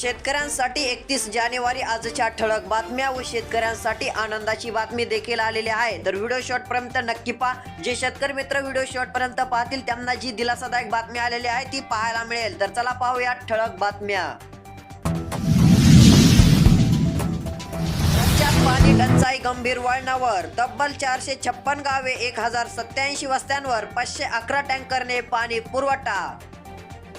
शेतकऱ्यांसाठी एकतीस जानेवारी आजच्या ठळक बातम्या व शेतकऱ्यांसाठी आनंदाची बातमी देखील आलेली आहे. तर व्हिडिओ शॉर्टपर्यंत नक्की पहा. जे शेतकरी मित्र व्हिडिओ शॉर्टपर्यंत पाहतील त्यांना जी दिलासादायक बातमी आलेली आहे ती पाहायला मिळेल. तर चला पाहूया ठळक बातम्या. पाणी टंचाई गंभीर वळणावर. तब्बल चारशे छप्पन गावे एक हजार सत्याऐंशी वस्त्यांवर पाचशे अकरा टँकरने पाणी पुरवठा.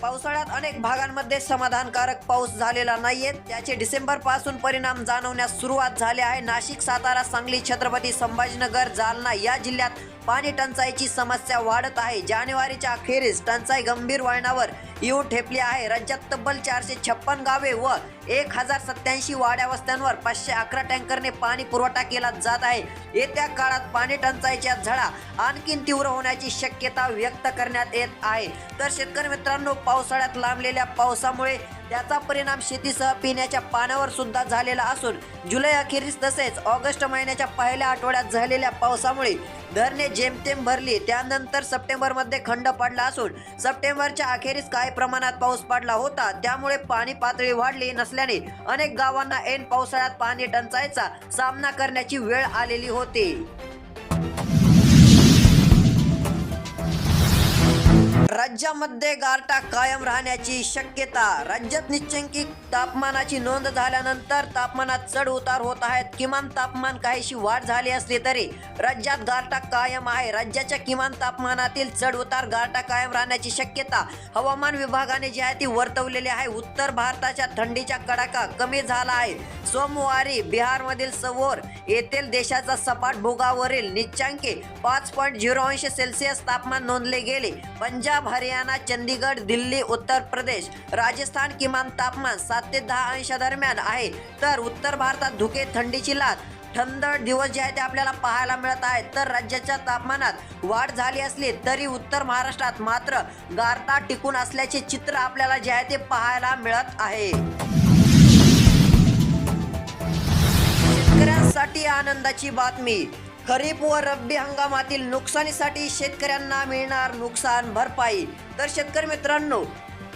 पावसाळ्यात अनेक भागांमध्ये समाधानकारक पाऊस झालेला नाहीये. त्याचे डिसेंबरपासून परिणाम जाणवण्यास सुरुवात झाली आहे. नाशिक सातारा सांगली छत्रपती संभाजीनगर जालना या जिल्ह्यात पाणी टंचाईची समस्या वाढत आहे. जानेवारीच्या अखेरीस टंचाई गंभीर वळणावर येऊ ठेपली आहे. राज्यात तब्बल चारशे छप्पन गावे व एक हजार सत्याऐंशी वाड्या वस्त्यांवर पाचशे अकरा टँकरने पाणी पुरवठा केला जात आहे. येत्या काळात पाणी टंचाईच्या झळा आणखीन तीव्र होण्याची शक्यता व्यक्त करण्यात येत आहे. तर शेतकरी मित्रांनो पावसाळ्यात लांबलेल्या पावसामुळे त्याचा परिणाम शेतीसह पिण्याच्या पाण्यावर सुद्धा झालेला असून जुलै अखेरीस तसेच ऑगस्ट महिन्याच्या पहिल्या आठवड्यात झालेल्या पावसामुळे धरणे जेमतेम भरली त्यानंतर सप्टेंबरमध्ये खंड पडला असून सप्टेंबरच्या अखेरीस काही प्रमाणात पाऊस पडला होता. त्यामुळे पाणी पातळी वाढली नसल्याने अनेक गावांना ऐन पावसाळ्यात पाणी टंचाईचा सामना करण्याची वेळ आलेली होती. राज्यामध्ये गारटा कायम राहण्याची शक्यता राज्यात निश्चंकी तापमानाची नोंद झाल्यानंतर तापमानात चढ उतार होत आहेत. किमान तापमान काहीशी वाढ झाली असली तरी राज्यात गारटा कायम आहे. राज्याच्या किमान तापमानातील चढ उतार गारटा कायम राहण्याची शक्यता हवामान विभागाने जी आहे ती वर्तवलेली आहे. उत्तर भारताच्या थंडीचा कडाका कमी झाला आहे. सोमवारी बिहारमधील सवोर येथील देशाचा सपाट भोगावरील निच्चांकी पाच पॉईंट झिरो अंश सेल्सिअस तापमान नोंदले गेले. पंजाब हरियाणा चंदीगड दिल्ली उत्तर प्रदेश राजस्थान किमान तापमान सात ते दहा अंशादरम्यान आहे. तर उत्तर भारतात धुके थंडीची लाट थंड दिवस जे आहे ते आपल्याला पाहायला मिळत आहे तर राज्याच्या तापमानात वाढ झाली असली तरी उत्तर महाराष्ट्रात मात्र गारता टिकून असल्याचे चित्र आपल्याला जे आहे ते पाहायला मिळत आहे. शेतकऱ्यांसाठी आनंदाची बातमी. खरीप व रब्बी हंगामातील नुकसानीसाठी शेतकऱ्यांना मिळणार नुकसान भरपाई. तर शेतकरी मित्रांनो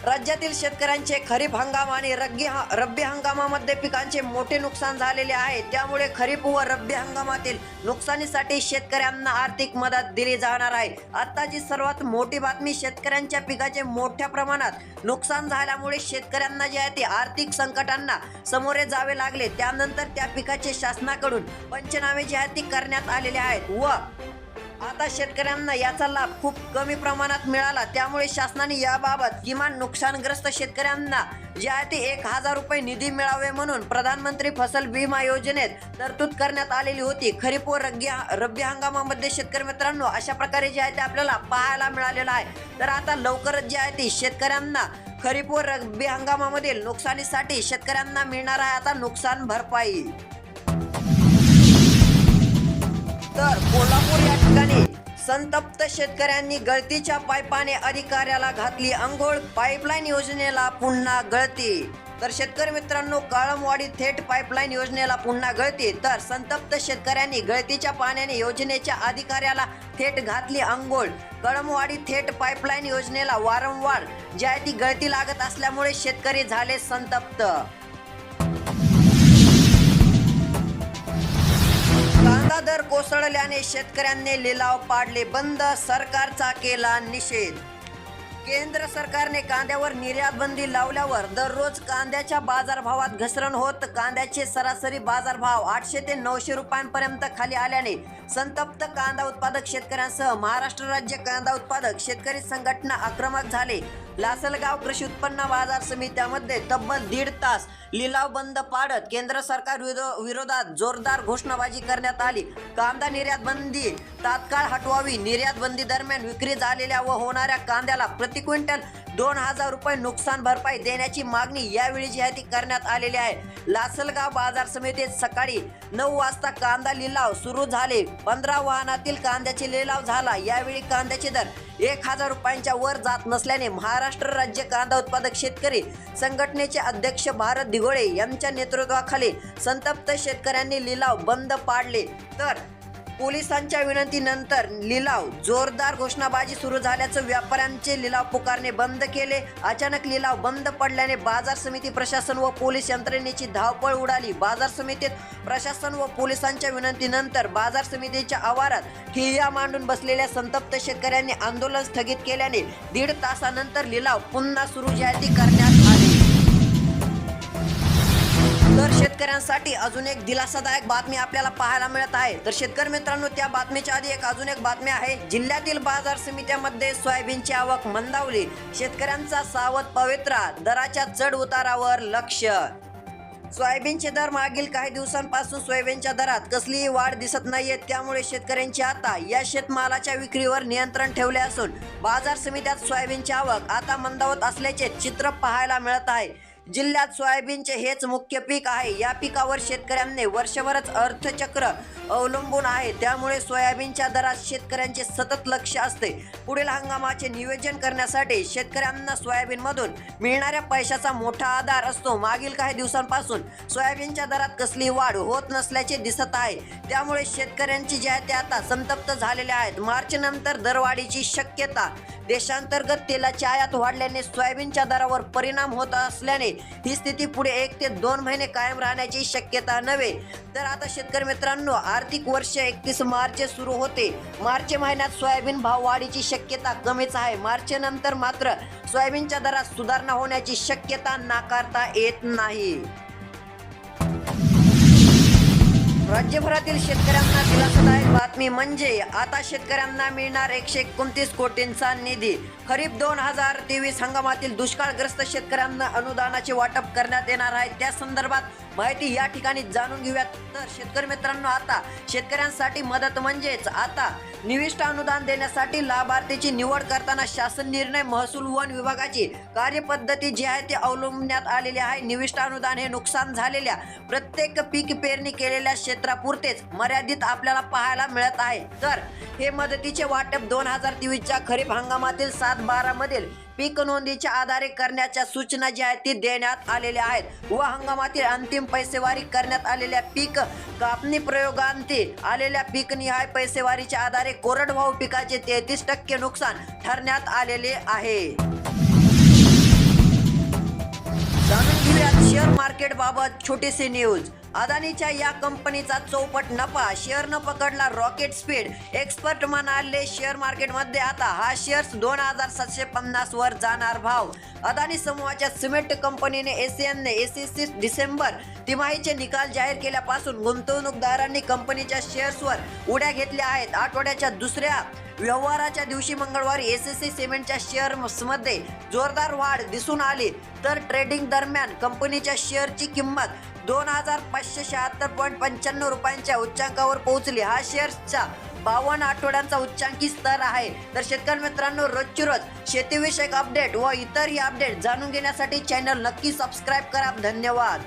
राज्यातील शेतकऱ्यांचे खरीप हंगाम आणि रग्गी रब्बी हंगामामध्ये पिकांचे मोठे नुकसान झालेले आहे. त्यामुळे खरीप व रब्बी हंगामातील नुकसानीसाठी शेतकऱ्यांना आर्थिक मदत दिली जाणार आहे. आत्ताची सर्वात मोठी बातमी शेतकऱ्यांच्या पिकाचे मोठ्या प्रमाणात नुकसान झाल्यामुळे शेतकऱ्यांना जे आहे ते आर्थिक संकटांना सामोरे जावे लागले. त्यानंतर त्या पिकाचे शासनाकडून पंचनामे जे आहेत ते करण्यात आलेले आहेत व आता शेतकऱ्यांना याचा लाभ खूप कमी प्रमाणात मिळाला. त्यामुळे शासनाने याबाबत किमान नुकसानग्रस्त शेतकऱ्यांना जे आहे ते एक हजार रुपये निधी मिळावे म्हणून प्रधानमंत्री फसल विमा योजनेत तरतूद करण्यात आलेली होती. खरीप व रग्गी रब्बी हंगामामध्ये शेतकरी मित्रांनो अशा प्रकारे जे आहे ते आपल्याला पाहायला मिळालेलं आहे. तर आता लवकरच जे आहे ते शेतकऱ्यांना खरीप व रब्बी हंगामामधील नुकसानीसाठी शेतकऱ्यांना मिळणार आहे आता नुकसान भरपाई. ठिकाणी संतप्त शेतकऱ्यांनी गळतीच्या पाईपाने अधिकाऱ्याला घातली अंघोळ पाईपलाईन योजनेला पुन्हा गळती. तर शेतकरी मित्रांनो काळमवाडी थेट पाईपलाईन योजनेला पुन्हा गळती. तर संतप्त शेतकऱ्यांनी गळतीच्या पाण्याने योजनेच्या अधिकाऱ्याला थेट घातली अंघोळ कळमवाडी थेट पाईपलाईन योजनेला वारंवार ज्या आहे ती गळती लागत असल्यामुळे शेतकरी झाले संतप्त. कांदा दर कोसळल्याने शेतकऱ्यांनी लिलाव पाडले बंद सरकारचा केला निषेध. केंद्र सरकारने कांद्यावर निर्यात बंदी लावल्यावर दररोज कांद्याच्या बाजारभावात घसरण होत कांद्याचे सरासरी बाजारभाव आठशे ते नऊशे रुपयांपर्यंत खाली आल्याने संतप्त कांदा उत्पादक शेतकऱ्यांसह महाराष्ट्र राज्य कांदा उत्पादक शेतकरी संघटना आक्रमक झाले. लासलगाव कृषी उत्पन्न बाजार समित्यामध्ये तब्बल दीड तास लिलाव बंद पाडत केंद्र सरकार विरोधात जोरदार घोषणाबाजी करण्यात आली. कांदा निर्यात बंदी तात्काळ हटवावी निर्यात बंदी दरम्यान विक्री झालेल्या व होणाऱ्या कांद्याला प्रति क्विंटल दोन हजार रुपये नुकसान भरपाई देण्याची मागणी यावेळी जी आहे ती करण्यात आलेली आहे. लासलगाव बाजार समितीत सकाळी नऊ वाजता कांदा लिलाव सुरू झाले. पंधरा वाहनातील कांद्याचे लिलाव झाला. यावेळी कांद्याचे दर एक हजार रुपयांच्या वर जात नसल्याने महाराष्ट्र राज्य कांदा उत्पादक शेतकरी संघटनेचे अध्यक्ष भारत दिघोळे यांच्या नेतृत्वाखाली संतप्त शेतकऱ्यांनी लिलाव बंद पाडले. तर पोलिसांच्या विनंतीनंतर लिलाव. जोरदार घोषणाबाजी सुरू झाल्याचं व्यापाऱ्यांचे लिलाव पुकारणे बंद केले. अचानक लिलाव बंद पडल्याने बाजार समिती प्रशासन व पोलीस यंत्रणेची धावपळ उडाली. बाजार समितीत प्रशासन व पोलिसांच्या विनंतीनंतर बाजार समितीच्या आवारात ठिय्या मांडून बसलेल्या संतप्त शेतकऱ्यांनी आंदोलन स्थगित केल्याने दीड तासानंतर लिलाव पुन्हा सुरू जाहीर करण्यात आला. तर शेतकऱ्यांसाठी अजून एक दिलासादायक बातमी आपल्याला पाहायला मिळत आहे. तर शेतकरी मित्रांनो त्या बातमीच्या आधी एक अजून एक बातमी आहे. जिल्ह्यातील बाजार समित्यामध्ये सोयाबीनची आवक मंदावली. शेतकऱ्यांचा सावध पवित्रा दराच्या चढ उतारावर लक्ष. सोयाबीनचे दर मागील काही दिवसांपासून सोयाबीनच्या दरात कसलीही वाढ दिसत नाहीये. त्यामुळे शेतकऱ्यांची आता या शेतमालाच्या विक्रीवर नियंत्रण ठेवले असून बाजार समित्यात सोयाबीनची आवक आता मंदावत असल्याचे चित्र पाहायला मिळत आहे. जिल्ह्यात सोयाबीनचे हेच मुख्य पीक आहे. या पिकावर शेतकऱ्यांनी वर्षभरच अर्थचक्र अवलंबून आहे. त्यामुळे सोयाबीनच्या दरात शेतकऱ्यांचे सतत लक्ष असते. पुढील हंगामाचे नियोजन करण्यासाठी शेतकऱ्यांना सोयाबीनमधून मिळणाऱ्या पैशाचा मोठा आधार असतो. मागील काही दिवसांपासून सोयाबीनच्या दरात कसली वाढ होत नसल्याचे दिसत आहे. त्यामुळे शेतकऱ्यांची जे आहे ते आता संतप्त झालेले आहेत. मार्च नंतर दरवाढीची शक्यता. देशांतर्गत तेलाची आयात वाढल्याने सोयाबीनच्या दरावर परिणाम होत असल्याने ही स्थिती पुढे एक ते दोन महिने कायम राहण्याची शक्यता नव्हे. तर आता शेतकरी मित्रांनो आर्थिक वर्ष एकतीस मार्च सुरू होते. मार्च महिन्यात सोयाबीन भाव वाढीची शक्यता कमीच आहे. मार्च नंतर मात्र सोयाबीनच्या दरात सुधारणा होण्याची शक्यता नाकारता येत नाही. राज्यभरातील शेतकऱ्यांना दिलासादायक बातमी म्हणजे आता शेतकऱ्यांना मिळणार एकशे एकोणतीस कोटींचा निधी. खरीप दोन हजार तेवीस हंगामातील दुष्काळग्रस्त शेतकऱ्यांना अनुदानाचे वाटप करण्यात येणार आहे. त्या संदर्भात माहिती या ठिकाणी जाणून घेऊयात. तर शेतकरी मित्रांनो आता शेतकऱ्यांसाठी मदत म्हणजेच आता निविष्ट अनुदान देण्यासाठी लाभार्थीची निवड करताना शासन निर्णय महसूल वन विभागाची कार्यपद्धती जी आहे ती अवलंबण्यात आलेली आहे. निविष्ट अनुदान हे नुकसान झालेल्या प्रत्येक पीक पेरणी केलेल्या क्षेत्रापुरतेच मर्यादित आपल्याला पाहायला मिळत आहे. तर हे मदतीचे वाटप दोन हजार तेवीसच्या खरीप हंगामातील सात बारा मधील पीक नोंदीच्या आधारे करण्याच्या सूचना ज्या आहेत ती देण्यात आलेल्या आहेत. व हंगामातील अंतिम पैसेवारी करण्यात आलेल्या पीक कापणी प्रयोगांती आलेल्या पीकनिहाय पैसेवारीच्या आधारे कोरडवाहू पिकाचे तेहतीस टक्के नुकसान ठरण्यात आलेले आहे. जाणून घेऊयात शेअर मार्केट बाबत छोटीशी न्यूज. अदानीच्या या कंपनीचा चौपट नफा शेअरनं पकडला रॉकेट स्पीड एक्सपर्ट म्हणाले शेअर मार्केटमध्ये आता हा शेअर्स दोन हजार सातशे पन्नास वर जाणार भाव. अदानी समूहाच्या सिमेंट कंपनीने एसीएनने एसीसी डिसेंबर तिमाहीचे निकाल जाहीर केल्यापासून गुंतवणूकदारांनी कंपनीच्या शेअर्सवर उड्या घेतल्या आहेत. आठवड्याच्या दुसऱ्या व्यवहाराच्या दिवशी मंगळवारी एस एस सी सिमेंटच्या शेअर्समध्ये जोरदार वाढ दिसून आली. तर ट्रेडिंग दरम्यान कंपनीच्या शेअरची किंमत दोन हजार पाचशे शहात्तर पॉईंट पंच्याण्णव रुपयांच्या उच्चांकावर पोहोचली. हा शेअर्सचा बावन्न आठवड्यांचा उच्चांकी स्तर आहे. तर शेतकरी मित्रांनो रोजची रोज शेतीविषयक अपडेट व इतरही अपडेट जाणून घेण्यासाठी चॅनल नक्की सबस्क्राईब करा. धन्यवाद.